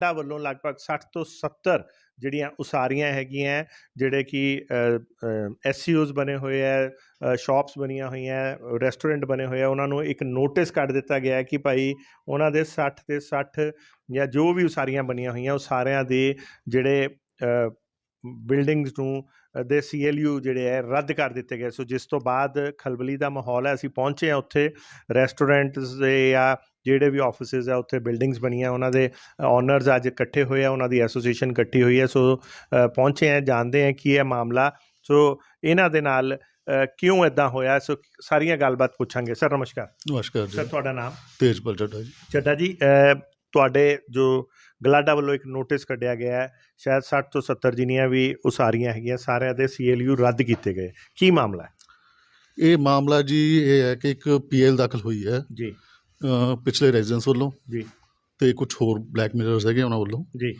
ਡਾ ਵੱਲੋਂ ਲਗਭਗ 60 ਤੋਂ 70 ਜਿਹੜੀਆਂ ਉਸਾਰੀਆਂ ਹੈਗੀਆਂ ਜਿਹੜੇ ਕਿ ਐਸਸੀਓਜ਼ ਬਣੇ ਹੋਏ ਹੈ ਸ਼ਾਪਸ ਬਣੀਆਂ ਹੋਈਆਂ ਰੈਸਟੋਰੈਂਟ ਬਣੇ ਹੋਏ ਆ ਉਹਨਾਂ ਨੂੰ ਇੱਕ ਨੋਟਿਸ ਕੱਢ ਦਿੱਤਾ ਗਿਆ ਕਿ ਭਾਈ ਉਹਨਾਂ ਦੇ 60 ਤੇ 60 ਜਾਂ ਜੋ ਵੀ ਉਸਾਰੀਆਂ ਬਣੀਆਂ ਹੋਈਆਂ ਉਹ ਸਾਰਿਆਂ ਦੇ ਜਿਹੜੇ ਬਿਲਡਿੰਗਸ ਨੂੰ ਅ, ਦੇ ਸੀਐਲਯੂ ਜਿਹੜੇ ਹੈ ਰੱਦ ਕਰ ਦਿੱਤੇ ਗਏ। ਸੋ ਜਿਸ ਤੋਂ ਬਾਅਦ ਖਲਬਲੀ ਦਾ ਮਾਹੌਲ ਹੈ ਅਸੀਂ ਪਹੁੰਚੇ ਹਾਂ ਉੱਥੇ ਰੈਸਟੋਰੈਂਟਸ ਦੇ ਜਾਂ ਜਿਹੜੇ ਵੀ ਆਫਿਸਿਸ ਆ ਉੱਥੇ ਬਿਲਡਿੰਗਸ ਬਣੀਆਂ ਉਹਨਾਂ ਦੇ ਓਨਰਸ ਅੱਜ ਇਕੱਠੇ ਹੋਏ ਆ ਉਹਨਾਂ ਦੀ ਐਸੋਸੀਏਸ਼ਨ ਇਕੱਠੀ ਹੋਈ ਹੈ ਸੋ ਪਹੁੰਚੇ ਆ ਜਾਣਦੇ ਆ ਕੀ ਹੈ ਮਾਮਲਾ। ਸੋ ਇਹਨਾਂ ਦੇ ਨਾਲ ਕਿਉਂ ਇਦਾਂ ਹੋਇਆ ਸੋ ਸਾਰੀਆਂ ਗੱਲਬਾਤ ਪੁੱਛਾਂਗੇ। ਸਰ ਨਮਸਕਾਰ। ਨਮਸਕਾਰ ਜੀ। ਸਰ ਤੁਹਾਡਾ ਨਾਮ? ਤੇਜਪਾਲ ਚੱਡਾ ਜੀ। ਚੱਡਾ ਜੀ ਤੁਹਾਡੇ ਜੋ ਗਲਾਡਾ ਵੱਲੋਂ ਇੱਕ ਨੋਟਿਸ ਕੱਢਿਆ ਗਿਆ ਹੈ ਸ਼ਾਇਦ 60 ਤੋਂ 70 ਜਿੰਨੀਆਂ ਵੀ ਉਸਾਰੀਆਂ ਹੈਗੀਆਂ ਸਾਰਿਆਂ ਦੇ ਸੀਐਲਯੂ ਰੱਦ ਕੀਤੇ ਗਏ। ਕੀ ਮਾਮਲਾ ਹੈ? ਇਹ ਮਾਮਲਾ ਜੀ ਇਹ ਹੈ ਕਿ ਇੱਕ ਪੀਐਲ ਦਾਖਲ ਹੋਈ ਹੈ। ਜੀ। ਪਿਛਲੇ ਰੈਜ਼ੀਡੈਂਸ ਵੱਲੋਂ ਜੀ। ਤੇ ਕੁਝ ਹੋਰ ਬਲੈਕਮੇਲਰਸ ਹੈਗੇ ਉਹਨਾਂ ਵੱਲੋਂ। ਜੀ।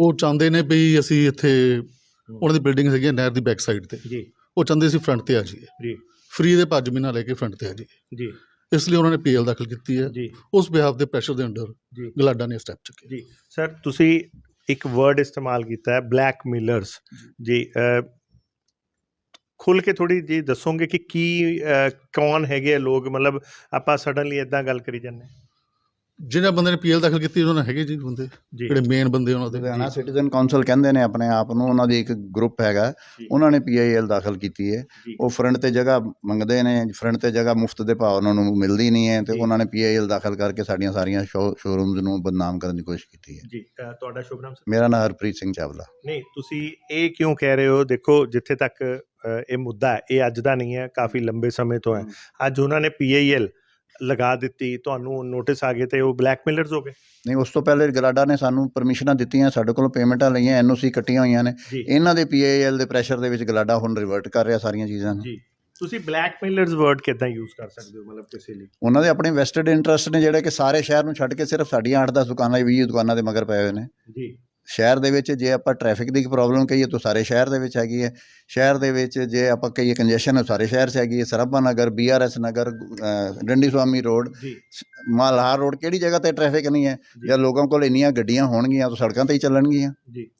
ਉਹ ਚਾਹੁੰਦੇ ਨੇ ਵੀ ਅਸੀਂ ਇੱਥੇ ਉਹਨਾਂ ਦੀ ਬਿਲਡਿੰਗ ਹੈਗੀ ਹੈ ਨਹਿਰ ਦੀ ਬੈਕ ਸਾਈਡ ਤੇ। ਜੀ। ਉਹ ਚਾਹੁੰਦੇ ਸੀ ਫਰੰਟ ਤੇ ਆ ਜਾਈਏ। ਜੀ। ਫ੍ਰੀ ਦੇ ਪੰਜ ਮਹੀਨਾ ਲੈ ਕੇ ਫਰੰਟ ਤੇ ਆ ਜਾਈਏ। ਜੀ। ਇਸ ਲਈ ਉਹਨਾਂ ਨੇ ਪੀਐਲ ਦਾਖਲ ਕੀਤੀ ਹੈ। ਜੀ। ਉਸ ਬਿਹਾਫ ਦੇ ਪ੍ਰੈਸ਼ਰ ਦੇ ਅੰਡਰ ਜੀ। ਗਲਾਡਾ ਨੇ ਸਟੈਪ ਚੁੱਕੇ। ਜੀ। ਸਰ ਤੁਸੀਂ ਇੱਕ ਵਰਡ ਇਸਤੇਮਾਲ ਕੀਤਾ ਹੈ ਬਲੈਕਮੇਲਰਸ ਜੀ। ਅ, ਖੁੱਲ ਕੇ ਥੋੜੀ ਜੀ ਦੱਸੋਗੇ ਕਿ ਕੀ ਕੌਣ ਹੈਗੇ ਆ ਲੋਕ? ਮਤਲਬ ਆਪਾਂ ਸਡਨਲੀ ਇਦਾਂ ਗੱਲ ਕਰੀ ਜਾਂਦੇ ਹਾਂ? ਜਿਹਨਾਂ ਬੰਦੇ ਨੇ ਪੀਐਲ ਦਾਖਲ ਕੀਤੀ ਉਹਨਾਂ ਨੇ ਹੈਗੇ ਜੀ ਬੰਦੇ ਜਿਹੜੇ ਮੇਨ ਬੰਦੇ ਉਹਨਾਂ ਦੇ ਲੁਧਿਆਣਾ ਸਿਟੀਜ਼ਨ ਕਾਉਂਸਲ ਕਹਿੰਦੇ ਨੇ ਆਪਣੇ ਆਪ ਨੂੰ ਉਹਨਾਂ ਦੀ ਇੱਕ ਗਰੁੱਪ ਹੈਗਾ। ਉਹਨਾਂ ਨੇ ਪੀਆਈਐਲ ਦਾਖਲ ਕੀਤੀ ਹੈ। ਉਹ ਫਰੰਟ ਤੇ ਜਗ੍ਹਾ ਮੰਗਦੇ ਨੇ ਫਰੰਟ ਤੇ ਜਗ੍ਹਾ ਮੁਫਤ ਦੇ ਭਾਅ ਉਹਨਾਂ ਨੂੰ ਮਿਲਦੀ ਨਹੀਂ ਹੈ ਤੇ। ਉਹਨਾਂ ਨੇ ਪੀਆਈਐਲ ਦਾਖਲ ਕਰਕੇ ਸਾਡੀਆਂ ਸਾਰੀਆਂ ਸ਼ੋਰੂਮਸ ਨੂੰ ਬਦਨਾਮ ਕਰਨ ਦੀ ਕੋਸ਼ਿਸ਼ ਕੀਤੀ ਹੈ ਜੀ ਤੁਹਾਡਾ ਸ਼ੁਭ ਨਾਮ ਸਰ ਮੇਰਾ ਨਾਮ ਹਰਪ੍ਰੀਤ ਸਿੰਘ ਚਾਵਲਾ ਨਹੀਂ ਤੁਸੀਂ ਇਹ ਕਿਉਂ ਕਹਿ ਰਹੇ ਹੋ ਦੇਖੋ ਜਿੱਥੇ ਤੱਕ ਇਹ ਮੁੱਦਾ ਹੈ ਇਹ ਅੱਜ ਦਾ ਨਹੀਂ ਹੈ ਕਾਫੀ ਲੰਬੇ ਸਮੇਂ ਤੋਂ ਹੈ। ਅੱਜ ਉਹਨਾਂ ਨੇ ਪੀਆਈਐਲ ਲਗਾ ਦਿੱਤੀ ਤੁਹਾਨੂੰ ਨੋਟਿਸ ਆ ਗਏ ਤੇ ਉਹ ਬਲੈਕਮੇਲਰਸ ਹੋ ਗਏ? ਨਹੀਂ ਉਸ ਤੋਂ ਪਹਿਲੇ ਗਲਾਡਾ ਨੇ ਸਾਨੂੰ ਪਰਮਿਸ਼ਨਾਂ ਦਿੱਤੀਆਂ ਸਾਡੇ ਕੋਲੋਂ ਪੇਮੈਂਟਾਂ ਲਈਆਂ ਐਨਓਸੀ ਕੱਟੀਆਂ ਹੋਈਆਂ ਨੇ। ਇਹਨਾਂ ਦੇ ਪੀਆਈਐਲ ਦੇ ਪ੍ਰੈਸ਼ਰ ਦੇ ਵਿੱਚ ਗਲਾਡਾ ਹੁਣ ਰਿਵਰਟ ਕਰ ਰਿਹਾ ਸਾਰੀਆਂ ਚੀਜ਼ਾਂ ਨੂੰ। ਜੀ। ਤੁਸੀਂ ਬਲੈਕਮੇਲਰਸ ਵਰਡ ਕਿੱਦਾਂ ਯੂਜ਼ ਕਰ ਸਕਦੇ ਹੋ ਮਤਲਬ ਕਿਸੇ ਲਈ? ਉਹਨਾਂ ਦੇ ਆਪਣੇ ਵੈਸਟਡ ਇੰਟਰਸਟ ਨੇ ਜਿਹੜੇ ਕਿ ਸਾਰੇ ਸ਼ਹਿਰ ਨੂੰ ਛੱਡ ਕੇ ਸਿਰਫ ਸਾਡੀਆਂ 8-10 ਦੁਕਾਨਾਂ 20 ਦੁਕਾਨਾਂ ਦੇ ਮਗਰ ਪਏ ਹੋਏ ਨੇ। ਜੀ। ਸ਼ਹਿਰ ਦੇ ਵਿੱਚ ਜੇ ਆਪਾਂ ਟ੍ਰੈਫਿਕ ਦੀ ਪ੍ਰੋਬਲਮ ਕਹੀਏ ਤਾਂ ਸਾਰੇ ਸ਼ਹਿਰ ਦੇ ਵਿੱਚ ਹੈਗੀ ਹੈ। ਸ਼ਹਿਰ ਦੇ ਵਿੱਚ ਜੇ ਆਪਾਂ ਕਹੀਏ ਕੰਜੈਸ਼ਨ ਸਾਰੇ ਸ਼ਹਿਰ 'ਚ ਹੈਗੀ ਹੈ। ਸਰਾਭਾ ਨਗਰ ਬੀਆਰਐਸ ਨਗਰ ਡੰਡੀ ਸਵਾਮੀ ਰੋਡ ਮਾਲਹਾਰ ਰੋਡ ਕਿਹੜੀ ਜਗ੍ਹਾ ਤੇ ਟ੍ਰੈਫਿਕ ਨਹੀਂ ਹੈ? ਜੀ। ਲੋਕਾਂ ਕੋਲ ਇੰਨੀਆਂ ਗੱਡੀਆਂ ਹੋਣਗੀਆਂ ਤਾਂ ਸੜਕਾਂ ਤੇ ਹੀ ਚੱਲਣਗੀਆਂ। ਜੀ।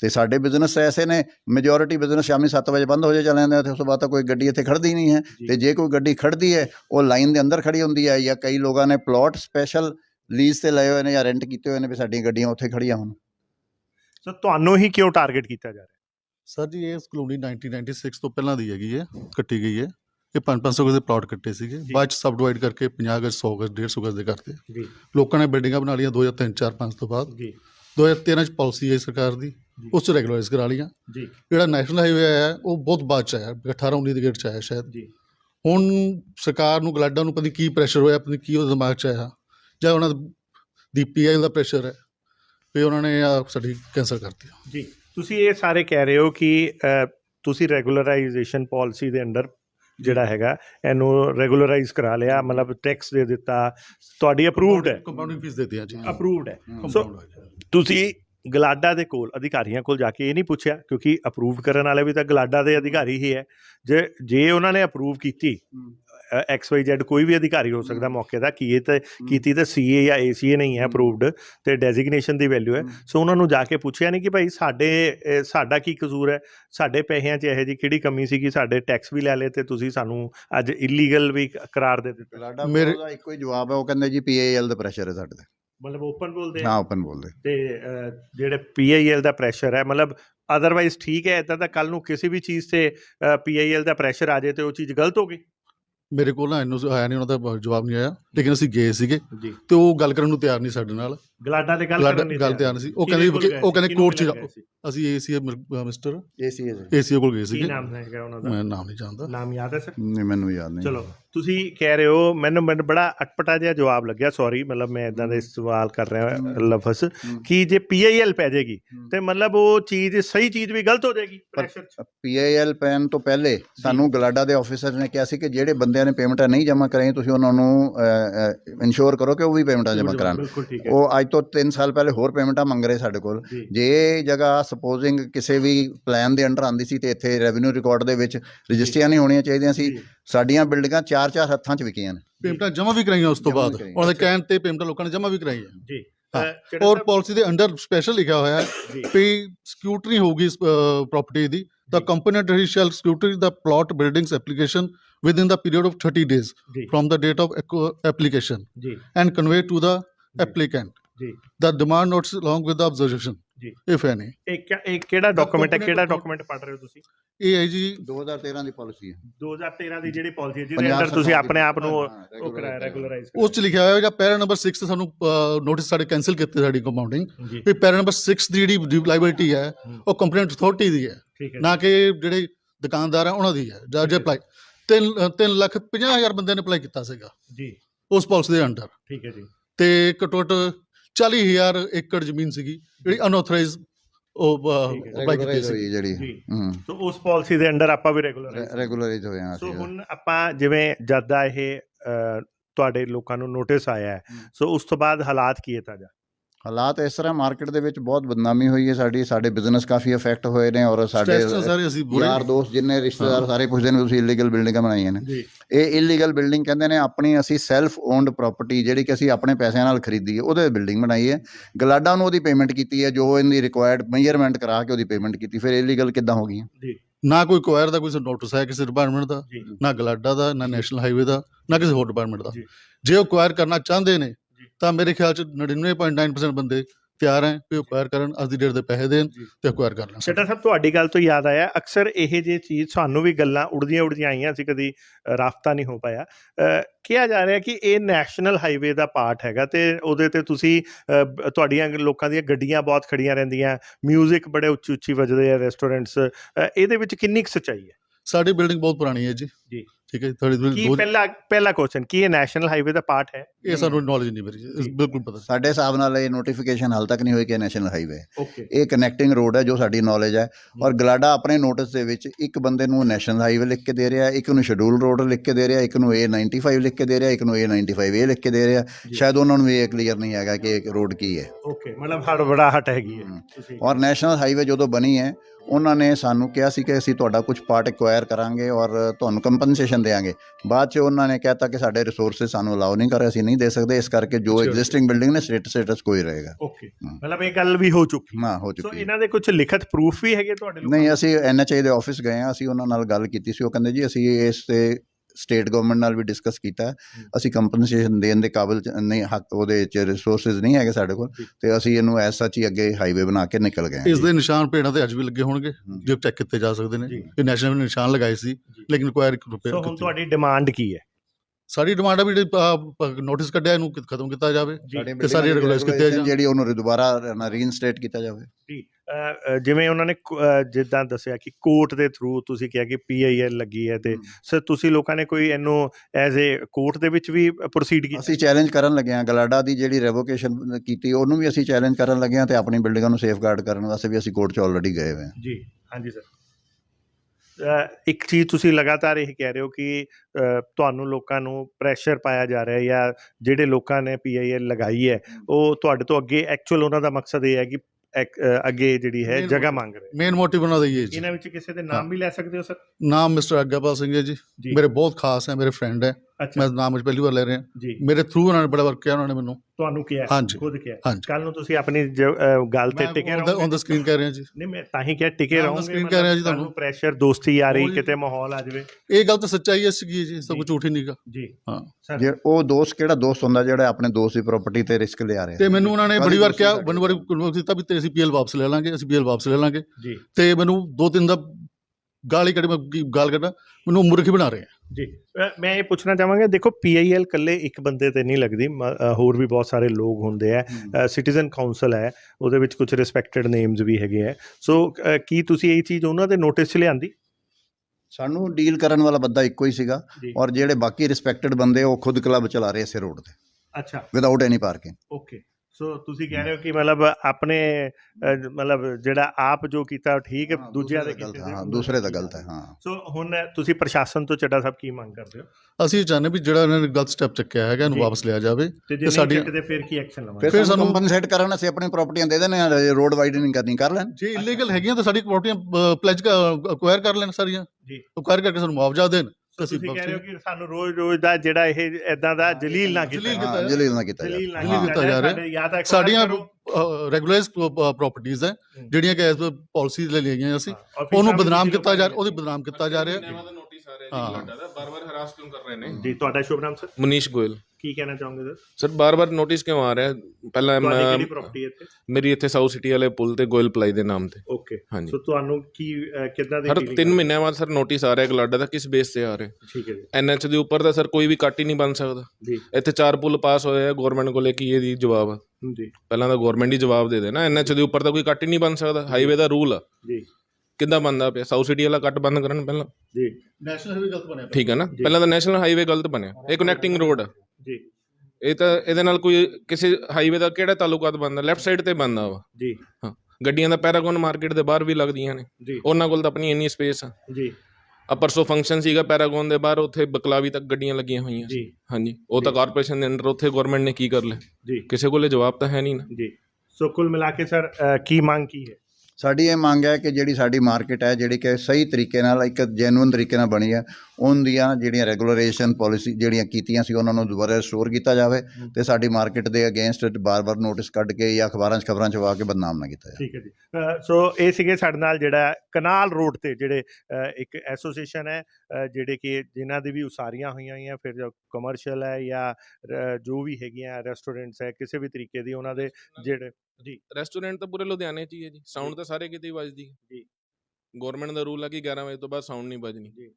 ਤੇ ਸਾਡੇ ਬਿਜ਼ਨਸ ਐਸੇ ਨੇ ਮੈਜੋਰਿਟੀ ਬਿਜ਼ਨਸ ਸ਼ਾਮੀ 7 ਵਜੇ ਬੰਦ ਹੋ ਜਾ ਚਲੇ ਜਾਂਦੇ ਤੇ ਉਸ ਤੋਂ ਬਾਅਦ ਤਾਂ ਕੋਈ ਗੱਡੀ ਇੱਥੇ ਖੜਦੀ ਨਹੀਂ ਹੈ। ਤੇ ਜੇ ਕੋਈ ਗੱਡੀ ਖੜਦੀ ਹੈ ਉਹ ਲਾਈਨ ਦੇ ਅੰਦਰ ਖੜੀ ਹੁੰਦੀ ਹੈ ਜਾਂ ਕਈ ਲੋਕਾਂ ਨੇ ਪਲਾਟ ਸਪੈਸ਼ਲ ਲੀਜ਼ ਤੇ ਲਏ ਹੋਏ ਨੇ ਜਾਂ ਰੈਂਟ ਕੀਤੇ ਹੋਏ ਨੇ ਵੀ ਸਾਡੀਆਂ ਗੱਡੀਆਂ ਉੱਥੇ ਖੜੀਆਂ ਹੋਣ। ਸੋ ਤੁਹਾਨੂੰ ਹੀ ਕਿਉਂ ਟਾਰਗੇਟ ਕੀਤਾ ਜਾ ਰਿਹਾ? ਸਰ ਜੀ ਇਹ ਕਲੋਨੀ 1996 ਤੋਂ ਪਹਿਲਾਂ ਦੀ ਹੈਗੀ ਹੈ ਕੱਟੀ ਗਈ ਹੈ। ਇਹ 5-500 ਗਜ਼ ਦੇ ਪਲਾਟ ਕੱਟੇ ਸੀਗੇ। ਬਾਅਦ ਚ ਸਬ ਡਿਵਾਈਡ ਕਰਕੇ 50 ਗਜ਼ 100 ਗਜ਼ 150 ਗਜ਼ ਦੇ ਕਰਤੇ ਜੀ। ਲੋਕਾਂ ਨੇ ਬਿਲਡਿੰਗਾਂ ਬਣਾ ਲਈਆਂ 2003 4 5 ਤੋਂ ਬਾਅਦ। ਜੀ। 2013 ਚ ਪਾਲਿਸੀ ਆਈ ਸਰਕਾਰ ਦੀ। ਉਸ ਚ ਰੈਗੂਲਰਾਈਜ਼ ਕਰਾ ਲਈਆਂ। ਜੀ। ਜਿਹੜਾ ਨੈਸ਼ਨਲ ਹਾਈਵੇ ਆਇਆ ਉਹ ਬਹੁਤ ਬਾਅਦ ਚ ਆਇਆ। 18 19 ਦੇ ਗੇਟ ਚ ਆਇਆ ਸ਼ਾਇਦ। ਜੀ। ਹੁਣ ਸਰਕਾਰ ਨੂੰ ਗਲਾਡਾ ਨੂੰ ਪਤਾ ਨਹੀਂ ਕੀ ਪ੍ਰੈਸ਼ਰ ਹੋਇਆ ਪਤਾ ਕੀ ਉਹਦੇ ਦਿਮਾਗ ਚ ਆਇਆ। ਜਾਂ ਉਹਨਾਂ ਦੀ ਪੀਆਈ ਦਾ ਪ੍ਰੈਸ਼ਰ ਹੈ। ਵੀ ਉਹਨਾਂ ਨੇ ਆਹ ਸਾਡੀ ਕੈਂਸਲ ਕਰਤੀ ਜੀ ਤੁਸੀਂ ਇਹ ਸਾਰੇ ਕਹਿ ਰਹੇ ਹੋ ਕਿ ਤੁਸੀਂ ਰੈਗੂਲਰਾਈਜੇਸ਼ਨ ਪਾਲਿਸੀ ਦੇ ਅੰਡਰ ਜਿਹੜਾ ਹੈਗਾ ਇਹਨੂੰ ਰੈਗੂਲਰਾਈਜ਼ ਕਰਾ ਲਿਆ ਮਤਲਬ ਟੈਕਸ ਦੇ ਦਿੱਤਾ ਤੁਹਾਡੀ ਅਪਰੂਵਡ ਹੈ। ਕੰਪਾਊਂਡਿੰਗ ਫੀਸ ਦਿੱਤੀ ਆ ਜੀ। ਅਪਰੂਵਡ ਹੈ। ਸੋ। ਤੁਸੀਂ ਗਲਾਡਾ ਦੇ ਕੋਲ ਅਧਿਕਾਰੀਆਂ ਕੋਲ ਜਾ ਕੇ ਇਹ ਨਹੀਂ ਪੁੱਛਿਆ ਕਿਉਂਕਿ ਅਪਰੂਵ ਕਰਨ ਵਾਲੇ ਵੀ ਤਾਂ ਗਲਾਡਾ ਦੇ ਅਧਿਕਾਰੀ ਹੀ ਹੈ। ਜੇ ਜੇ ਉਹਨਾਂ ਨੇ ਅਪਰੂਵ ਕੀਤੀ ਐਕਸ ਵਾਈ ਜ਼ੈਡ ਕੋਈ ਵੀ ਅਧਿਕਾਰੀ ਹੋ ਸਕਦਾ। ਮੌਕੇ ਦਾ ਕੀ ਇਹ ਤੇ ਕੀਤੀ ਤਾਂ ਸੀਏ ਜਾਂ ਏਸੀਏ ਨਹੀਂ ਹੈ। ਅਪਰੂਵਡ ਤੇ ਡੈਜ਼ਿਗਨੇਸ਼ਨ ਦੀ ਵੈਲਿਊ ਹੈ। ਸੋ ਉਹਨਾਂ ਨੂੰ ਜਾ ਕੇ ਪੁੱਛਿਆ ਨਹੀਂ ਕਿ ਭਾਈ ਸਾਡੇ ਸਾਡਾ ਕੀ ਕਸੂਰ ਹੈ? ਸਾਡੇ ਪੈਸਿਆਂ 'ਚ ਇਹੋ ਜਿਹੀ ਕਿਹੜੀ ਕਮੀ ਸੀ ਕਿ ਸਾਡੇ ਟੈਕਸ ਵੀ ਲੈ ਲਏ ਤੇ ਤੁਸੀਂ ਸਾਨੂੰ ਅੱਜ ਇਲੀਗਲ ਵੀ ਕਰਾਰ ਦੇ ਦਿੱਤਾ। ਮੇਰੇ- ਦਾ ਇੱਕੋ ਹੀ ਜਵਾਬ ਹੈ ਉਹ ਕਹਿੰਦੇ ਜੀ ਪੀਏਐਲ ਦਾ ਪ੍ਰੈਸ਼ਰ ਹੈ ਸਾਡੇ ਤੇ। ਮਤਲਬ ਓਪਨ ਬੋਲਦੇ ਆ ਹਾਂ ਓਪਨ ਬੋਲਦੇ ਤੇ ਜਿਹੜੇ ਪੀਆਈਐਲ ਦਾ ਪ੍ਰੈਸ਼ਰ ਹੈ ਮਤਲਬ ਅਦਰਵਾਈਜ਼ ਠੀਕ ਹੈ ਇਦਾਂ ਤਾਂ ਕੱਲ ਨੂੰ ਕਿਸੇ ਵੀ ਚੀਜ਼ ਤੇ ਪੀਆਈਐਲ ਦਾ ਪ੍ਰੈਸ਼ਰ ਆ ਜਾਏ ਤੇ ਉਹ ਚੀਜ਼ ਗਲਤ ਹੋ ਗਈ। ਮੇਰੇ ਕੋਲ ਨਾ ਇਹਨੂੰ ਆਇਆ ਨਹੀਂ ਉਹਨਾਂ ਦਾ ਜਵਾਬ ਨਹੀਂ ਆਇਆ। ਲੇਕਿਨ ਅਸੀਂ ਗਏ ਸੀਗੇ ਤੇ ਉਹ ਗੱਲ ਕਰਨ ਨੂੰ ਤਿਆਰ ਨਹੀਂ ਸਾਡੇ ਨਾਲ। ਗਲਾਡਾ ਤੇ ਗੱਲ ਕਰਨ ਨਹੀਂ ਗੱਲ ਤਿਆਰ। ਨਹੀਂ ਸੀ। ਉਹ ਕਿਹਦੇ ਉਹ ਕਹਿੰਦੇ ਕੋਰਟ ਚ? ਅਸੀਂ ਏਸੀ ਮਿਸਟਰ ਏਸੀਏ ਏਸੀਓ ਕੋਲ ਗਏ ਕੀ ਸੀਗੇ ਨਾਮ ਹੈਗਾ ਉਹਨਾਂ ਦਾ? ਮੈਂ ਨਾਮ ਨਹੀਂ ਜਾਣਦਾ। ਨਾਮ ਯਾਦ ਹੈ ਸਰ? ਨਹੀਂ ਮੈਨੂੰ ਯਾਦ ਨਹੀਂ। ਚਲੋ। ਤੁਸੀਂ ਕਹਿ ਰਹੇ ਹੋ ਮੈਨੂੰ ਮੈਨੂੰ ਬੜਾ ਅਟਪਟਾ ਜਿਹਾ ਜਵਾਬ ਲੱਗਿਆ ਸੌਰੀ ਮਤਲਬ ਮੈਂ ਇਦਾਂ ਦਾ ਇਸਤੇਮਾਲ ਕਰ ਰਿਹਾ ਲਫ਼ਜ਼ ਕਿ ਜੇ ਪੀਆਈਐਲ ਪੈ ਜਾਏਗੀ ਤੇ ਮਤਲਬ ਉਹ ਚੀਜ਼ ਸਹੀ ਚੀਜ਼ ਵੀ ਗਲਤ ਹੋ ਜਾਏਗੀ ਪ੍ਰੈਸ਼ਰ ਪੀਆਈਐਲ ਪੈਨ ਤੋਂ ਪਹਿਲੇ ਸਾਨੂੰ ਗਲਾਡਾ ਦੇ ਆਫੀਸਰ ਨੇ ਕਿਹਾ ਸੀ ਕਿ ਜਿਹੜੇ ਬੰਦਿਆਂ ਨੇ ਪੇਮੈਂਟਾਂ ਨਹੀਂ ਜਮ੍ਹਾਂ ਕਰਾਈ ਤੁਸੀਂ ਉਹਨਾਂ ਨੂੰ ਇਨਸ਼ੋਰ ਕਰੋ ਕਿ ਉਹ ਵੀ ਪੇਮੈਂਟਾਂ ਜਮ੍ਹਾਂ ਕਰਾਣ ਉਹ ਅੱਜ ਤੋਂ 3 ਸਾਲ ਪਹਿਲੇ ਹੋਰ ਪੇਮੈਂਟਾਂ ਮੰਗ ਰਹੇ ਸਾਡੇ ਕੋਲ। ਜੇ। ਜਗ੍ਹਾ ਸਪੋਜ਼ਿੰਗ ਕਿਸੇ ਵੀ ਪਲਾਨ ਦੇ ਅੰਡਰ ਆਂਦੀ ਸੀ ਤੇ ਇੱਥੇ ਰੈਵਨਿਊ ਰਿਕਾਰਡ ਦੇ ਵਿੱਚ ਰਜਿਸਟਰੀਆਂ ਨਹੀਂ ਹੋਣੀਆਂ ਚਾਹੀਦੀਆਂ ਸੀ ਸਾਡੀਆਂ ਬਿਲਡਿੰਗਾਂ 4 ਚਾਰ-ਚਾਰ ਹੱਥਾਂ 'ਚ ਵਿਕੀਆਂ ਨੇ। ਪੇਮੈਂਟਾਂ ਜਮ੍ਹਾਂ ਵੀ ਕਰਾਈਆਂ ਉਸ ਤੋਂ ਜਮਾਂ ਵੀ ਬਾਅਦ। ਕਰਾਈਆਂ। ਉਹਨਾਂ ਦੇ ਕਹਿਣ ਤੇ ਪੇਮੈਂਟਾਂ ਲੋਕਾਂ ਨੇ ਜਮ੍ਹਾਂ ਵੀ ਕਰਾਈਆਂ। ਜੀ। ਅਹ, ਹਾਂ, ਕਿਹੜਾ ਔਰ ਪਾਲਿਸੀ ਦੇ ਅੰਡਰ ਸਪੈਸ਼ਲ ਲਿਖਿਆ ਹੋਇਆ ਹੈ ਜੀ। ਕਿ ਸਿਕਿਉਰਿਟੀ ਹੋਊਗੀ ਇਸ ਪ੍ਰਾਪਰਟੀ ਦੀ। ਤਾਂ ਜੀ। Company shall security the plot buildings application with in the period of 30 days ਜੀ। from the date of acqu- application ਜੀ and convey to the applicant. जी। the demand notice along with the observation, जी। if any. ਇਹ ਕਿਆ- ਇਹ ਕਿਹੜਾ document ਹੈ? document ਕਿਹੜਾ document- ਡਾਕੂਮੈਂਟ ਪੜ੍ਹ ਰਹੇ ਹੋ ਤੁਸੀਂ? ਇਹ ਹੈ ਜੀ 2013 ਦੀ ਪਾਲਿਸੀ ਹੈ। 2013 ਦੀ ਜਿਹੜੀ ਪਾਲਿਸੀ ਹੈ ਜਿਹਦੇ ਪੰਜਾਬ ਅੰਦਰ ਤੁਸੀਂ ਸਰਕਾਰ ਦੀ। ਆਪਣੇ ਆਪ ਨੂੰ ਹਾਂ, ਉਹ ਕਰਾਇਆ regularize ਰੈਗੂਲਰਾਈਜ਼ ਉਸ ਚ ਲਿਖਿਆ ਹੋਇਆ ਹੈ ਪੈਰਾ ਨੰਬਰ 6 ਤੇ ਸਾਨੂੰ ਨੋਟਿਸ ਸਾਡੇ ਕੈਨਸਲ ਕੀਤੇ ਸਾਡੀ ਕੰਪਾਊਂਡਿੰਗ ਜੀ। ਵੀ ਪੈਰਾ ਨੰਬਰ 6 ਦੀ ਜਿਹੜੀ ਲਾਇਬਿਲਿਟੀ ਹੈ। ਉਹ ਕੰਪਲੇਂਟ ਅਥਾਰਟੀ ਦੀ ਹੈ। ਠੀਕ ਹੈ ਨਾ ਕਿ ਜਿਹੜੇ ਦੁਕਾਨਦਾਰ ਆ ਉਹਨਾਂ ਦੀ ਹੈ। ਜਾਂ ਜੇ ਅਪਲਾਈ 3 3 ਲੱਖ 50 ਹਜ਼ਾਰ ਬੰਦਿਆਂ ਨੇ ਅਪਲਾਈ ਕੀਤਾ ਸੀਗਾ। ਜੀ। ਉਸ ਪਾਲਿਸੀ ਦੇ ਅੰਡਰ ਠੀਕ ਹੈ ਜੀ। ਤੇ ਘੱਟੋ ਘੱਟ 40000 ਏਕੜ ਜ਼ਮੀਨ ਸੀਗੀ ਜਿਹੜੀ ਅਨਆਥੋਰਾਈਜ਼ ਉਹ ਸੀ ਹੋਈ ਜਿਹੜੀ। ਹੂੰ। ਸੋ ਉਸ ਪਾਲਿਸੀ ਦੇ ਅੰਡਰ ਆਪਾਂ ਵੀ ਰੈਗੂਲਰਾਈਜ਼ ਰੈਗੂਲਰਾਈਜ਼ ਹੋਏ। ਹਾਂ ਸੋ ਹੁਣ ਆਪਾਂ ਜਿਵੇਂ ਜਦ ਦਾ ਇਹ ਤੁਹਾਡੇ ਲੋਕਾਂ ਨੂੰ ਨੋਟਿਸ ਆਇਆ ਹੈ। ਸੋ ਉਸ ਤੋਂ ਬਾਅਦ ਹਾਲਾਤ ਕੀ ਹੈ ਤਾਜਾ? ਹਾਲਾਤ ਇਸ ਤਰ੍ਹਾਂ ਮਾਰਕੀਟ ਦੇ ਵਿੱਚ ਬਹੁਤ ਬਦਨਾਮੀ ਹੋਈ ਹੈ ਸਾਡੀ ਸਾਡੇ ਬਿਜ਼ਨਸ ਕਾਫੀ ਅਫੈਕਟ ਹੋਏ ਨੇ ਔਰ ਸਾਡੇ ਸਟ੍ਰੈਸ ਸਾਰੇ ਅਸੀਂ ਬੁਰੇ ਯਾਰ ਦੋਸਤ ਜਿੰਨੇ ਰਿਸ਼ਤੇਦਾਰ। ਸਾਰੇ ਪੁੱਛਦੇ ਨੇ ਤੁਸੀਂ ਇਲੀਗਲ ਬਿਲਡਿੰਗਾਂ ਬਣਾਈਆਂ ਨੇ। ਇਹ ਇਲੀਗਲ ਬਿਲਡਿੰਗ ਕਹਿੰਦੇ ਨੇ ਆਪਣੀ ਅਸੀਂ ਸੈਲਫ ਓਨਡ ਪ੍ਰਾਪਰਟੀ ਜਿਹੜੀ ਕਿ ਅਸੀਂ ਆਪਣੇ ਪੈਸਿਆਂ ਨਾਲ ਖਰੀਦੀ ਹੈ ਉਹਦੇ ਬਿਲਡਿੰਗ ਬਣਾਈ ਹੈ। ਗਲਾਡਾ ਨੂੰ ਉਹਦੀ ਪੇਮੈਂਟ ਕੀਤੀ ਹੈ ਜੋ ਇਹਦੀ ਰਿਕੁਆਇਰਡ ਮੇਜਰਮੈਂਟ ਕਰਾ ਕੇ ਉਹਦੀ ਪੇਮੈਂਟ ਕੀਤੀ ਫਿਰ ਇਲੀਗਲ ਕਿੱਦਾਂ ਹੋ ਗਈਆਂ? ਜੀ। ਨਾ ਕੋਈ ਕੁਆਇਰ ਦਾ ਕੋਈ ਨੋਟਿਸ ਹੈ ਕਿਸੇ ਡਿਪਾਰਟਮੈਂਟ ਦਾ ਨਾ ਗਲਾਡਾ ਦਾ ਨਾ ਨੈਸ਼ਨਲ ਹਾਈਵੇ ਦਾ ਨਾ ਕਿਸੇ ਹੋਰ ਡਿਪਾਰਟਮੈਂਟ ਦਾ। ਜੀ। ਉਹ ਕੁਆਇਰ ਕਰਨਾ ਚਾਹੁੰਦੇ ਨੇ। ਤਾਂ ਮੇਰੇ ਖਿਆਲ ਚ 99.9% ਬੰਦੇ ਤਿਆਰ ਹੈ ਕਿ ਉਹ ਕੁਆਇਰ ਕਰਨ ਅੱਜ ਦੀ ਡੇਟ ਦੇ ਪੈਸੇ ਦੇਣ। ਤੇ ਕੁਆਇਰ ਕਰ ਲੈਣ। ਸ਼ਟਰ ਸਾਹਿਬ ਤੁਹਾਡੀ ਗੱਲ ਤੋਂ ਯਾਦ ਆਇਆ ਅਕਸਰ ਇਹ ਜੇ ਚੀਜ਼ ਸਾਨੂੰ ਵੀ ਗੱਲਾਂ ਉੜਦੀਆਂ ਉੜਦੀਆਂ ਆਈਆਂ ਸੀ ਕਦੀ ਅ, ਰਾਬਤਾ ਨਹੀਂ ਹੋ ਪਾਇਆ। ਕਿਹਾ ਜਾ ਰਿਹਾ ਕਿ ਇਹ ਨੈਸ਼ਨਲ ਹਾਈਵੇ ਦਾ ਪਾਰਟ ਹੈਗਾ ਤੇ ਉਹਦੇ ਤੇ ਤੁਸੀਂ ਤੁਹਾਡੀਆਂ ਲੋਕਾਂ ਦੀਆਂ ਗੱਡੀਆਂ ਬਹੁਤ ਖੜੀਆਂ ਰਹਿੰਦੀਆਂ 뮤직 ਬੜੇ ਉੱਚੀ ਉੱਚੀ ਵੱਜਦੇ ਆ ਰੈਸਟੋਰੈਂਟਸ ਇਹਦੇ ਵਿੱਚ ਕਿੰਨੀ ਕੁ ਸੱਚਾਈ ਹੈ? ਸਾਡੀ ਬਿਲਡਿੰਗ ਬਹੁਤ ਪੁਰਾਣੀ ਹੈ ਜੀ। ਜੀ। ਠੀਕ ਹੈ ਤੁਹਾਡੀ ਕੀ ਬਿਲਡਿੰਗ ਦੋ ਪਹਿਲਾ ਪਹਿਲਾ ਕੁਐਸਚਨ ਕੀ ਇਹ ਨੈਸ਼ਨਲ ਹਾਈਵੇ ਦਾ ਪਾਰਟ ਹੈ? ਇਹ ਸਾਨੂੰ ਨੌਲੇਜ ਨਹੀਂ ਮੇਰੀ। ਬਿਲਕੁਲ ਪਤਾ ਸਾਡੇ ਹਿਸਾਬ ਨਾਲ ਇਹ ਨੋਟੀਫਿਕੇਸ਼ਨ ਹਾਲ ਤੱਕ ਨਹੀਂ ਹੋਈ ਕਿ ਨੈਸ਼ਨਲ ਹਾਈਵੇ ਇਹ ਕਨੈਕਟਿੰਗ ਰੋਡ ਹੈ ਜੋ ਸਾਡੀ ਨੌਲੇਜ ਹੈ। ਔਰ ਗਲਾਡਾ ਆਪਣੇ ਨੋਟਿਸ ਦੇ ਵਿੱਚ ਇੱਕ ਬੰਦੇ ਨੂੰ ਨੈਸ਼ਨਲ ਹਾਈਵੇ ਲਿਖ ਕੇ ਦੇ ਰਿਹਾ ਇੱਕ ਨੂੰ ਸ਼ਡਿਊਲ ਰੋਡ ਲਿਖ ਕੇ ਦੇ ਰਿਹਾ ਇੱਕ ਨੂੰ A95 ਲਿਖ ਕੇ ਦੇ ਰਿਹਾ ਇੱਕ ਨੂੰ A95 ਇਹ ਲਿਖ ਕੇ ਦੇ ਰਿਹਾ। ਸ਼ਾਇਦ ਉਹਨਾਂ ਨੂੰ ਵੀ ਇਹ ਕਲੀਅਰ ਨਹੀਂ ਹੈਗਾ ਕਿ ਇਹ ਰੋਡ ਕੀ ਹੈ। ਓਕੇ ਮਤਲਬ ਹੜਬੜਾਹਟ ਹੈਗੀ ਹੈ। ਔਰ ਨੈਸ਼ਨਲ ਹਾਈਵੇ ਜਦੋਂ ਬਣੀ ਹੈ ਉਹਨਾਂ ਨੇ ਸਾਨੂੰ ਕਿਹਾ ਸੀ ਕਿ ਅਸੀਂ ਤੁਹਾਡਾ ਕੁਝ ਪਾਰਟ ਐਕਵਾਇਰ ਕਰਾਂਗੇ ਔਰ ਤੁਹਾਨੂੰ ਕੰਪਨਸੇਸ਼ਨ ਦੇਵਾਂਗੇ ਬਾਅਦ 'ਚ ਉਹਨਾਂ ਨੇ ਕਹਿਤਾ ਕਿ ਸਾਡੇ ਰਿਸੋਰਸਸ ਸਾਨੂੰ ਅਲਾਉ ਨਹੀਂ ਕਰ ਰਹੇ ਅਸੀਂ ਨਹੀਂ ਦੇ ਸਕਦੇ। ਇਸ ਕਰਕੇ ਜੋ। ਐਗਜ਼ਿਸਟਿੰਗ ਬਿਲਡਿੰਗ ਨੇ ਸਟੇਟਸ ਸਟੇਟਸ ਕੋਈ ਰਹੇਗਾ। ਓਕੇ। ਮਤਲਬ ਇਹ ਗੱਲ ਵੀ ਹੋ ਚੁੱਕੀ। ਹੋ ਸੋ ਚੁੱਕੀ ਹੈ। ਇਹਨਾਂ ਦੇ ਕੁਝ ਲਿਖਤ ਪ੍ਰੂਫ ਵੀ ਹੈਗੇ ਤੁਹਾਡੇ ਲੋਕਾਂ ਨਹੀਂ? ਅਸੀਂ ਐਨਐਚਏ ਦੇ ਆਫਿਸ ਗਏ ਆ ਅਸੀਂ ਉਹਨਾਂ ਨਾਲ ਗੱਲ ਕੀਤੀ ਸੀ। ਉਹ ਕਹਿੰਦੇ ਜੀ ਅਸੀਂ ਇਸ ਤੇ ਸਟੇਟ ਗਵਰਨਮੈਂਟ ਨਾਲ ਵੀ ਡਿਸਕਸ ਕੀਤਾ। ਅਸੀਂ ਕੰਪਨਸੇਸ਼ਨ ਦੇਣ ਦੇ ਕਾਬਿਲ ਨਹੀਂ ਹੱਕ ਉਹਦੇ ਚ ਰਿਸੋਰਸਸ ਨਹੀਂ ਹੈਗੇ ਸਾਡੇ ਕੋਲ। ਤੇ ਅਸੀਂ ਇਹਨੂੰ ਐਸ ਸੱਚ ਹੀ ਅੱਗੇ ਹਾਈਵੇ ਬਣਾ ਕੇ ਨਿਕਲ ਗਏ ਇਸ ਦੇ ਨਿਸ਼ਾਨ ਪੇੜਾਂ ਤੇ ਅੱਜ ਵੀ ਲੱਗੇ ਹੋਣਗੇ। ਜੋ ਚੈੱਕ ਕੀਤੇ ਜਾ ਸਕਦੇ ਨੇ। ਇਹ ਨੈਸ਼ਨਲ ਨਿਸ਼ਾਨ ਲਗਾਏ ਸੀ। ਲੇਕਿਨ ਕੁਆਇਰ ਸੋ ਹੁਣ ਤੁਹਾਡੀ ਡਿਮਾਂਡ ਕੀ ਹੈ ਸਾਡੀ ਡਿਮਾਂਡ ਆ ਵੀ ਨੋਟਿਸ ਕੱਢਿਆ ਇਹਨੂੰ ਖਤਮ ਕੀਤਾ ਜਾਵੇ ਕਿ ਸਾਰੀ regularize ਕੀਤੇ ਜਾਣ। ਜਿਹੜੀ ਉਹਨੂੰ ਦੁਬਾਰਾ ਰੀਇਨਸਟੇਟ ਕੀਤਾ ਜਾਵੇ। ਜੀ ਜਿਵੇਂ ਉਹਨਾਂ ਨੇ ਜਿੱਦਾਂ ਦੱਸਿਆ ਕਿ ਕੋਰਟ ਦੇ ਥਰੂ ਤੁਸੀਂ ਕਿਹਾ ਕਿ ਪੀਆਈਐਲ ਲੱਗੀ ਹੈ ਤੇ ਸਰ ਤੁਸੀਂ ਲੋਕਾਂ ਨੇ ਕੋਈ ਇਹਨੂੰ ਐਜ਼ ਅ ਕੋਰਟ ਦੇ ਵਿੱਚ ਵੀ ਪ੍ਰੋਸੀਡ ਕੀਤਾ? ਅਸੀਂ ਚੈਲੰਜ ਕਰਨ ਲੱਗੇ ਹਾਂ। ਗਲਾਡਾ ਦੀ ਜਿਹੜੀ ਰੈਵੋਕੇਸ਼ਨ ਕੀਤੀ ਉਹਨੂੰ ਵੀ ਅਸੀਂ ਚੈਲੰਜ ਕਰਨ ਲੱਗੇ ਹਾਂ ਤੇ ਆਪਣੀ ਬਿਲਡਿੰਗਾਂ ਨੂੰ ਸੇਫਗਾਰਡ ਕਰਨ ਵਾਸਤੇ ਵੀ ਅਸੀਂ ਕੋਰਟ 'ਚ ਆਲਰੇਡੀ ਗਏ ਹੋਏ ਹਾਂ। ਜੀ ਹਾਂਜੀ ਸਰ ਇੱਕ ਚੀਜ਼ ਤੁਸੀਂ ਲਗਾਤਾਰ ਇਹ ਕਹਿ ਰਹੇ ਹੋ ਕਿ ਤੁਹਾਨੂੰ ਲੋਕਾਂ ਨੂੰ ਪ੍ਰੈਸ਼ਰ ਪਾਇਆ ਜਾ ਰਿਹਾ ਹੈ ਜਾਂ ਜਿਹੜੇ ਲੋਕਾਂ ਨੇ ਪੀਆਈਐਲ ਲਗਾਈ ਹੈ ਉਹ ਤੁਹਾਡੇ ਤੋਂ ਅੱਗੇ ਐਕਚੁਅਲ ਉਹਨਾਂ ਦਾ ਮਕਸਦ ਇਹ ਹੈ ਕਿ ਅੱਗੇ ਜਿਹੜੀ ਹੈ ਜਗ੍ਹਾ ਮੰਗ ਰਹੇ। ਮੇਨ ਮੋਟਿਵ ਉਹਨਾਂ ਦਾ ਇਹ ਹੈ ਜੀ। ਇਹਨਾਂ ਵਿੱਚ ਕਿਸੇ ਦੇ ਨਾਮ ਵੀ ਲੈ ਸਕਦੇ ਹੋ ਸਰ? ਨਾਮ ਮਿਸਟਰ ਅੱਗਾਪਾਲ ਸਿੰਘ ਹੈ ਜੀ। ਮੇਰੇ ਬਹੁਤ ਖਾਸ ਹੈ ਮੇਰੇ ਫਰੈਂਡ ਹੈ। ਮੈਂ ਨਾਮ ਅੱਜ ਪਹਿਲੀ ਵਾਰ ਲੈ ਰਿਹਾ। ਜੀ। ਮੇਰੇ ਥਰੂ ਉਹਨਾਂ ਨੇ ਬੜਾ ਵਰਕ ਕੀਤਾ ਉਹਨਾਂ ਨੇ ਮੈਨੂੰ। ਤੁਹਾਨੂੰ ਕਿਹਾ ਖੁਦ ਕਿਹਾ। ਕੱਲ ਨੂੰ ਤੁਸੀਂ ਆਪਣੀ ਗੱਲ ਤੇ ਟਿਕੇ ਮੈਂ ਰਹੋਗੇ? ਔਨ ਦਾ ਸਕਰੀਨ ਕਹਿ ਰਿਹਾ ਜੀ। ਨਹੀਂ ਮੈਂ ਤਾਂ ਹੀ ਕਿਹਾ ਟਿਕੇ ਰਹੋਗੇ screen ਕਹਿ ਰਿਹਾ ਜੀ ਤੁਹਾਨੂੰ। ਪ੍ਰੈਸ਼ਰ ਦੋਸਤੀ ਆ ਰਹੀ ਕਿਤੇ ਮਾਹੌਲ ਆ ਜਾਵੇ। ਇਹ ਗੱਲ ਤਾਂ ਸੱਚਾਈ ਹੈ ਸੀਗੀ ਜੀ ਸਭ। ਕੁਝ ਝੂਠ ਹੀ ਨਹੀਂਗਾ। ਜੀ। ਹਾਂ। ਜੇ ਉਹ ਦੋਸਤ ਕਿਹੜਾ ਦੋਸਤ ਹੁੰਦਾ ਜਿਹੜਾ ਆਪਣੇ ਦੋਸਤ ਦੀ ਪ੍ਰਾਪਰਟੀ ਤੇ ਰਿਸਕ ਲਿਆ ਰਿਹਾ? ਤੇ ਮੈਨੂੰ ਉਹਨਾਂ ਨੇ ਬੜੀ ਵਾਰ ਕਿਹਾ? ਮੈਨੂੰ ਬੜੀ ਕਨਵਰਸ ਦਿੱਤਾ ਵੀ ਤੇ ਅਸੀਂ ਪੀਐਲ ਵਾਪਸ ਲੈ ਲਾਂਗੇ ਅਸੀਂ ਪੀਐਲ ਵਾਪਸ ਲੈ ਲਾਂਗੇ। ਜੀ। ਤੇ ਮੈਨੂੰ ਦੋ ਤਿੰਨ ਦਾ ਗਾਲੀ ਕੱਢੀ ਮੈਂ ਕੀ ਗਾਲ ਕੱਢਾ ਮੈਨੂੰ ਮੁਰਖ ਹੀ ਬਣਾ ਰਹੇ ਆ। ਜੀ ਮੈਂ ਇਹ ਪੁੱਛਣਾ ਚਾਹਾਂਗਾ ਦੇਖੋ ਪੀਆਈਐਲ ਕੱਲੇ ਇੱਕ ਬੰਦੇ ਤੇ ਨਹੀਂ ਲੱਗਦੀ ਹੋਰ ਵੀ ਬਹੁਤ ਸਾਰੇ ਲੋਕ ਹੁੰਦੇ ਆ ਸਿਟੀਜ਼ਨ ਕਾਉਂਸਲ ਹੈ ਉਹਦੇ ਵਿੱਚ ਕੁਝ ਰਿਸਪੈਕਟਡ ਨੇਮਸ ਵੀ ਹੈਗੇ ਆ। ਸੋ ਕੀ ਤੁਸੀਂ ਇਹ ਚੀਜ਼ ਉਹਨਾਂ ਦੇ ਨੋਟਿਸ 'ਚ ਲਿਆਂਦੀ? ਸਾਨੂੰ ਡੀਲ ਕਰਨ ਵਾਲਾ ਬੰਦਾ ਇੱਕੋ ਹੀ ਸੀਗਾ ਔਰ ਜਿਹੜੇ ਬਾਕੀ ਰਿਸਪੈਕਟਡ ਬੰਦੇ ਉਹ ਖੁਦ ਕਲੱਬ ਚਲਾ ਰਹੇ ਇਸੇ ਰੋਡ ਤੇ। ਅੱਛਾ। Without any parking okay so ਤੁਸੀਂ ਕਹਿ ਰਹੇ ਹੋ ਕਿ ਮਤਲਬ ਆਪਣੇ ਮਤਲਬ ਜਿਹੜਾ ਆਪ ਜੋ ਕੀਤਾ ਉਹ ਠੀਕ ਹੈ ਦੂਜਿਆਂ ਦੇ ਕੀਤੇ ਹੈ ਦੂਸਰੇ ਦਾ ਗਲਤ ਹੈ ਹਾਂ। ਸੋ ਹੁਣ ਤੁਸੀਂ ਪ੍ਰਸ਼ਾਸਨ ਤੋਂ ਚੱਡਾ ਸਾਹਿਬ ਕੀ ਮੰਗ ਕਰਦੇ ਹੋ? ਅਸੀਂ ਚਾਹੁੰਦੇ ਵੀ ਜਿਹੜਾ ਇਹਨਾਂ ਨੇ ਗਲਤ ਸਟੈਪ ਚੱਕਿਆ ਹੈਗਾ ਇਹਨੂੰ। ਵਾਪਸ ਲਿਆ ਜਾਵੇ ਤੇ ਸਾਡੀ- ਚੱਕਦੇ ਫਿਰ ਕੀ ਐਕਸ਼ਨ ਲਵਾਂਗੇ? ਫਿਰ ਸਾਨੂੰ ਕੰਪਨਸੇਟ ਕਰਨ ਅਸੀਂ ਆਪਣੀ ਪ੍ਰਾਪਰਟੀਆਂ ਦੇ ਦੇਣੇ ਆ ਰੋਡ ਵਾਈਡਨਿੰਗ ਕਰਨੀ ਕਰ ਲੈਣ। ਜੇ ਇਲੀਗਲ ਹੈਗੀਆਂ ਤਾਂ ਸਾਡੀ ਪ੍ਰਾਪਰਟੀਆਂ ਪਲੇਜ ਅਕਵਾਇਰ ਕਰ ਲੈਣ ਸਾਰੀਆਂ। ਜੀ। ਅਕਵਾਇਰ ਕਰਕੇ ਸਾਨੂੰ ਮੁਆਵਜ਼ਾ ਦੇਣ। ਤੁਸੀਂ ਕਹਿ ਰਹੇ ਹੋ ਕਿ ਸਾਨੂੰ ਰੋਜ਼-ਰੋਜ਼ ਦਾ ਜਿਹੜਾ ਇਹ ਇਦਾਂ ਦਾ ਜਲੀਲ ਨਾ ਕੀਤਾ ਹਾਂ, ਜਲੀਲ ਨਾ ਕੀਤਾ ਜਲੀਲ ਨਾ ਜਲੀਲ ਕੀਤਾ ਜਾ ਰਿਹਾ। ਸਾਡੀਆਂ ਰੈਗੂਲਰਾਈਜ਼ਡ ਪ੍ਰਾਪਰਟੀਆਂ ਹੈ। ਜਿਹੜੀਆਂ ਕਿ ਐਸ ਪਾਲਿਸੀ ਲੈ ਲਈਆਂ ਅਸੀਂ ਉਹਨੂੰ ਬਦਨਾਮ ਕੀਤਾ ਜਾ ਲੋਕਾਂ ਉਹਦੀ ਬਦਨਾਮ ਕੀਤਾ ਜਾ ਰਿਹਾ। ਰਿਹਾ। ਜੀ ਗਲਾਡਾ ਦਾ ਬਾਰ-ਬਾਰ ਹਰਾਸ ਕਿਉਂ ਕਰ ਰਹੇ ਨੇ? ਜੀ ਤੁਹਾਡਾ ਸ਼ੁਭ ਨਾਮ ਸਰ? ਮਨੀਸ਼ ਗੋਇਲ। ਕੀ ਕਹਿਣਾ ਚਾਹੋਗੇ ਸਰ? ਸਰ ਬਾਰ-ਬਾਰ ਨੋਟਿਸ ਕਿਉਂ ਆ ਰਿਹਾ? ਪਹਿਲਾਂ ਤੁਹਾਡੀ ਕਿਹੜੀ ਮੈਂ ਪ੍ਰਾਪਰਟੀ ਹੈ ਇੱਥੇ? ਮੇਰੀ ਇੱਥੇ ਸਾਊਥ ਸਿਟੀ ਵਾਲੇ ਪੁਲ ਤੇ ਗੋਇਲ ਪਲਾਈ ਦੇ ਨਾਮ ਤੇ। ਓਕੇ ਹਾਂਜੀ। ਸੋ ਤੁਹਾਨੂੰ ਕੀ ਅਹ, ਕਿੱਦਾਂ ਦੀ ਹਰ feeling 3 ਹੈ? ਮਹੀਨਿਆਂ ਬਾਅਦ ਸਰ ਨੋਟਿਸ ਆ ਰਿਹਾ ਗਲਾਡਾ ਦਾ ਕਿਸ ਬੇਸ ਤੇ ਆ ਰਿਹਾ। ਠੀਕ ਹੈ ਜੀ। ਐਨਐਚ ਦੇ ਉੱਪਰ ਦਾ ਸਰ ਕੋਈ ਵੀ ਕੱਟ ਹੀ ਨਹੀਂ ਬਣ ਸਕਦਾ। ਜੀ। ਇੱਥੇ ਚਾਰ ਪੁਲ ਪਾਸ ਹੋਏ ਆ ਗਵਰਨਮੈਂਟ ਕੋਲੇ ਕੀ ਇਹਦੀ ਜਵਾਬ ਆ? ਜੀ। ਪਹਿਲਾਂ ਤਾਂ ਗਵਰਨਮੈਂਟ ਹੀ ਜਵਾਬ ਦੇ ਦੇ ਨਾ। ਐਨਐਚ ਦੇ ਉੱਪਰ ਤਾਂ ਕੋਈ ਕੱਟ ਹੀ ਨਹੀਂ ਬਣ ਸਕਦਾ। ਹਾਈਵੇ ਦਾ ਰੂਲ ਆ। ਜੀ। ਕਿੱਦਾਂ ਬਣਦਾ ਪਿਆ? ਸਾਊਥ ਸਿਟੀ ਵਾਲਾ ਕੱਟ ਬੰਦ ਕਰਨ ਪਹਿਲਾਂ? ਜੀ। ਨੈਸ਼ਨਲ ਹਾਈਵੇ ਗਲਤ ਬਣਿਆ ਠੀਕ ਹੈ ਨਾ। ਪਹਿਲਾਂ ਤਾਂ ਨੈਸ਼ਨਲ ਹਾਈਵੇ ਗਲਤ ਬਣਿਆ। ਇਹ ਕਨੈਕਟਿੰਗ ਰੋਡ ਆ। ਜੀ। ਇਹ ਤਾਂ ਇਹਦੇ ਨਾਲ ਕੋਈ ਕਿਸੇ ਹਾਈਵੇ ਦਾ ਕਿਹੜਾ ਤਾਲੁਕਾਤ ਬੰਦਾ ਲੈਫਟ ਸਾਈਡ ਤੇ ਬੰਦਾ ਵਾ। ਜੀ। ਗੱਡੀਆਂ ਦਾ ਪੈਰਾਗਨ ਮਾਰਕੀਟ ਦੇ ਬਾਹਰ ਵੀ ਲੱਗਦੀਆਂ ਨੇ। ਜੀ। ਉਹਨਾਂ ਕੋਲ ਤਾਂ ਆਪਣੀ ਇੰਨੀ ਸਪੇਸ ਆ। ਜੀ। ਆ ਪਰਸੋਂ ਫੰਕਸ਼ਨ ਸੀਗਾ ਪੈਰਾਗਨ ਦੇ ਬਾਹਰ ਉੱਥੇ ਬਕਲਾਵੀ ਤੱਕ ਗੱਡੀਆਂ ਲੱਗੀਆਂ ਹੋਈਆਂ ਜੀ। ਹਾਂਜੀ। ਉਹ ਤਾਂ। ਕਾਰਪੋਰੇਸ਼ਨ ਦੇ ਅੰਡਰ ਉੱਥੇ ਗਵਰਨਮੈਂਟ ਨੇ ਕੀ ਕਰ ਲਿਆ? ਜੀ। ਕਿਸੇ ਕੋਲੇ ਜਵਾਬ ਤਾਂ ਹੈ ਨਹੀਂ ਨਾ। ਜੀ। ਸੋ ਕੁੱਲ ਮਿਲਾ ਕੇ ਸਰ ਕੀ ਮੰਗ ਕੀ ਹੈ? ਸਾਡੀ ਇਹ ਮੰਗ ਹੈ ਕਿ ਜਿਹੜੀ ਸਾਡੀ ਮਾਰਕੀਟ ਹੈ, ਜਿਹੜੀ ਕਿ ਸਹੀ ਤਰੀਕੇ ਨਾਲ, ਇੱਕ ਜੈਨੂਅਨ ਤਰੀਕੇ ਨਾਲ ਬਣੀ ਹੈ ਉਹਨਾਂ ਦੀਆਂ ਜਿਹੜੀਆਂ ਰੈਗੂਲੇਸ਼ਨ ਪਾਲਿਸੀ ਜਿਹੜੀਆਂ ਕੀਤੀਆਂ ਸੀ ਉਹਨਾਂ ਨੂੰ ਦੁਬਾਰਾ ਰਿਸਟੋਰ ਕੀਤਾ ਜਾਵੇ ਤੇ ਸਾਡੀ ਮਾਰਕੀਟ ਦੇ ਅਗੇਂਸਟ ਬਾਰ-ਬਾਰ ਨੋਟਿਸ ਕੱਢ ਕੇ ਜਾਂ ਅਖਬਾਰਾਂ 'ਚ ਖਬਰਾਂ ਛਵਾ ਕੇ ਬਦਨਾਮ ਨਾ ਕੀਤਾ ਜਾਵੇ। ਠੀਕ ਹੈ ਜੀ। ਸੋ ਇਹ ਸੀਗੇ ਸਾਡੇ ਨਾਲ ਜਿਹੜਾ ਕਨਾਲ ਰੋਡ ਤੇ ਜਿਹੜੇ ਇੱਕ ਐਸੋਸੀਏਸ਼ਨ ਹੈ ਜਿਹੜੇ ਕਿ ਜਿਨ੍ਹਾਂ ਦੀ ਵੀ ਉਸਾਰੀਆਂ ਹੋਈਆਂ ਹੋਈਆਂ ਫਿਰ ਜੋ ਕਮਰਸ਼ੀਅਲ ਹੈ ਜਾਂ ਜੋ ਵੀ ਹੈਗੀਆਂ ਰੈਸਟੋਰੈਂਟਸ ਹੈ ਕਿਸੇ ਵੀ ਤਰੀਕੇ ਦੀ ਉਹਨਾਂ ਦੇ ਜਿਹੜੇ ਜੀ। ਰੈਸਟੋਰੈਂਟ ਤਾਂ ਪੂਰੇ ਲੁਧਿਆਣੇ 'ਚ ਹੀ ਹੈ ਜੀ। ਸਾਊਂਡ ਤਾਂ ਸਾਰੇ ਕਿਤੇ ਹੀ ਵੱਜਦੀ ਹੈ। ਜੀ। ਗਵਰਨਮੈਂਟ ਦਾ ਰੂਲ ਹੈ ਕਿ 11 ਵਜੇ ਤੋਂ ਬਾਅਦ ਸਾਊਂਡ ਨਹੀਂ ਵੱਜਣੀ। ਜੀ।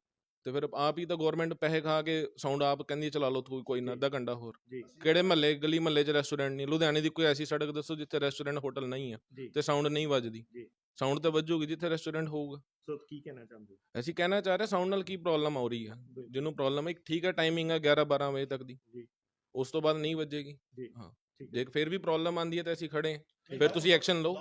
ਤੇ ਫਿਰ ਆਪ ਹੀ ਤਾਂ ਗਵਰਨਮੈਂਟ ਪੈਸੇ ਖਾ ਕੇ ਸਾਊਂਡ ਆਪ ਕਹਿੰਦੀ ਹੈ ਚਲਾ ਲਓ ਕੋਈ ਕੋਈ ਨਾ। ਅੱਧਾ ਘੰਟਾ ਹੋਰ। ਕਿਹੜੇ ਮਹੱਲੇ ਗਲੀ ਮਹੱਲੇ 'ਚ ਰੈਸਟੋਰੈਂਟ ਨਹੀਂ ਲੁਧਿਆਣੇ ਦੀ ਕੋਈ ਐਸੀ ਸੜਕ ਦੱਸੋ ਜਿੱਥੇ ਰੈਸਟੋਰੈਂਟ ਹੋਟਲ ਨਹੀਂ ਆ ਤੇ ਸਾਊਂਡ ਨਹੀਂ ਵੱਜਦੀ। ਸਾਊਂਡ ਤਾਂ ਵੱਜੂਗੀ ਜਿੱਥੇ ਰੈਸਟੋਰੈਂਟ ਹੋਊਗਾ। ਸੋ ਕੀ ਕਹਿਣਾ ਚਾਹੁੰਦੇ ਹੋ? ਅਸੀਂ ਕਹਿਣਾ ਚਾਹ ਰਹੇ ਸਾਊਂਡ ਨਾਲ ਕੀ ਪ੍ਰੋਬਲਮ ਆ ਰਹੀ ਆ। ਬਿਲਕੁਲ। ਜਿਹਨੂੰ ਪ੍ਰੋਬਲਮ ਹੈ ਠੀਕ ਹੈ ਟਾਈਮਿੰਗ ਹੈ 11 12 ਵਜੇ ਤੱਕ ਦੀ। ਜੀ। ਉਸ ਤੋਂ ਬਾਅਦ ਨਹੀਂ ਵੱਜੇਗੀ। ਜੀ ਹਾਂ। ਜੇ ਫਿਰ ਵੀ ਪ੍ਰੋਬਲਮ ਆਂਦੀ ਹੈ ਤਾਂ ਅਸੀਂ ਖੜੇ ਹਾਂ। ਫਿਰ ਤੁਸੀਂ ਐਕਸ਼ਨ ਲਓ।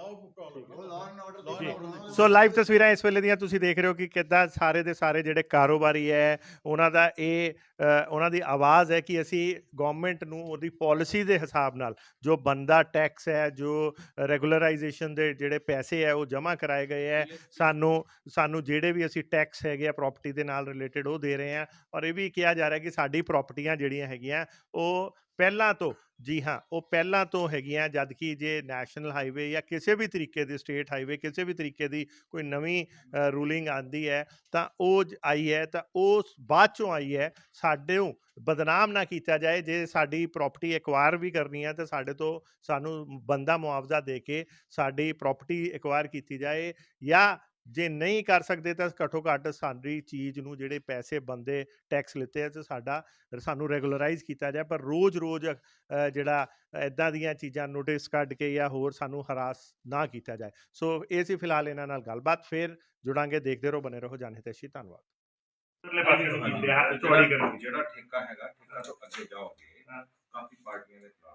ਸੋ ਲਾਈਵ ਤਸਵੀਰਾਂ ਇਸ ਵੇਲੇ ਦੀਆਂ ਤੁਸੀਂ ਦੇਖ ਰਹੇ ਹੋ ਕਿ ਕਿੱਦਾਂ ਸਾਰੇ ਦੇ ਸਾਰੇ ਜਿਹੜੇ ਕਾਰੋਬਾਰੀ ਹੈ ਉਹਨਾਂ ਦਾ ਇਹ ਅ, ਉਹਨਾਂ ਦੀ ਆਵਾਜ਼ ਹੈ ਕਿ ਅਸੀਂ ਗਵਰਨਮੈਂਟ ਨੂੰ ਉਹਦੀ ਪਾਲਿਸੀ ਦੇ ਹਿਸਾਬ ਨਾਲ ਜੋ ਬੰਦਾ ਟੈਕਸ ਹੈ ਜੋ ਰੈਗੂਲਰਾਈਜੇਸ਼ਨ ਦੇ ਜਿਹੜੇ ਪੈਸੇ ਹੈ ਉਹ ਜਮ੍ਹਾਂ ਕਰਾਏ ਗਏ ਹੈ ਸਾਨੂੰ ਸਾਨੂੰ ਜਿਹੜੇ ਵੀ ਅਸੀਂ ਟੈਕਸ ਹੈਗੇ ਆ ਪ੍ਰਾਪਰਟੀ ਦੇ ਨਾਲ ਰਿਲੇਟਡ ਉਹ ਦੇ ਰਹੇ ਹਾਂ ਔਰ ਇਹ ਵੀ ਕਿਹਾ ਜਾ ਰਿਹਾ ਕਿ ਸਾਡੀ ਪ੍ਰਾਪਰਟੀਆਂ ਜਿਹੜੀਆਂ ਹੈਗੀਆਂ ਉਹ ਪਹਿਲਾਂ ਤੋਂ ਜੀ ਹਾਂ ਉਹ ਪਹਿਲਾਂ ਤੋਂ ਹੈਗੀਆਂ ਜਦ ਕਿ ਜੇ ਨੈਸ਼ਨਲ ਹਾਈਵੇ ਜਾਂ ਕਿਸੇ ਵੀ ਤਰੀਕੇ ਦੀ ਸਟੇਟ ਹਾਈਵੇ ਕਿਸੇ ਵੀ ਤਰੀਕੇ ਦੀ ਕੋਈ ਨਵੀਂ ਰੂਲਿੰਗ ਆਂਦੀ ਹੈ, ਤਾਂ ਉਹ ਆਈ ਹੈ, ਤਾਂ ਉਹ ਬਾਅਦ ਚੋਂ ਆਈ ਹੈ ਸਾਡੇ ਨੂੰ ਬਦਨਾਮ ਨਾ ਕੀਤਾ ਜਾਏ, ਜੇ ਸਾਡੀ ਪ੍ਰਾਪਰਟੀ ਐਕਵਾਇਰ ਵੀ ਕਰਨੀ ਹੈ, ਤਾਂ ਸਾਡੇ ਤੋਂ ਸਾਨੂੰ ਬੰਦਾ ਮੁਆਵਜ਼ਾ ਦੇ ਕੇ ਸਾਡੀ ਪ੍ਰਾਪਰਟੀ ਐਕਵਾਇਰ ਕੀਤੀ ਜਾਏ ਜਾਂ ਜੇ ਨਹੀਂ ਕਰ ਸਕਦੇ ਤਾਂ ਘੱਟੋ ਘੱਟ ਸਾਡੀ ਚੀਜ਼ ਨੂੰ ਜਿਹੜੇ ਪੈਸੇ ਬੰਦੇ ਟੈਕਸ ਲਿੱਤੇ ਆ ਤੇ ਸਾਡਾ ਸਾਨੂੰ ਰੈਗੂਲਰਾਈਜ਼ ਕੀਤਾ ਜਾਏ। ਪਰ ਰੋਜ਼-ਰੋਜ਼ ਜਿਹੜਾ ਇਦਾਂ ਦੀਆਂ ਚੀਜ਼ਾਂ ਨੋਟਿਸ ਕੱਢ ਕੇ ਜਾਂ ਹੋਰ ਸਾਨੂੰ ਹਰਾਸ ਨਾ ਕੀਤਾ ਜਾਏ। ਸੋ ਇਹ ਸੀ ਫਿਲਹਾਲ ਇਹਨਾਂ ਨਾਲ ਗੱਲਬਾਤ। ਫਿਰ ਜੁੜਾਂਗੇ ਦੇਖਦੇ ਰਹੋ ਬਨੇ ਰਹੋ। ਜਾਣੇ ਤੇ ਧੰਨਵਾਦ। ਜਿਹੜਾ ਜਿਹੜਾ ਠੇਕਾ ਹੈਗਾ ਠੇਕਾ ਤੋਂ ਅੱਗੇ ਜਾਓਗੇ ਹਾਂ। ਕਾਫੀ ਪਾਰਟੀਆਂ ਦੇ ਪਲਾਟ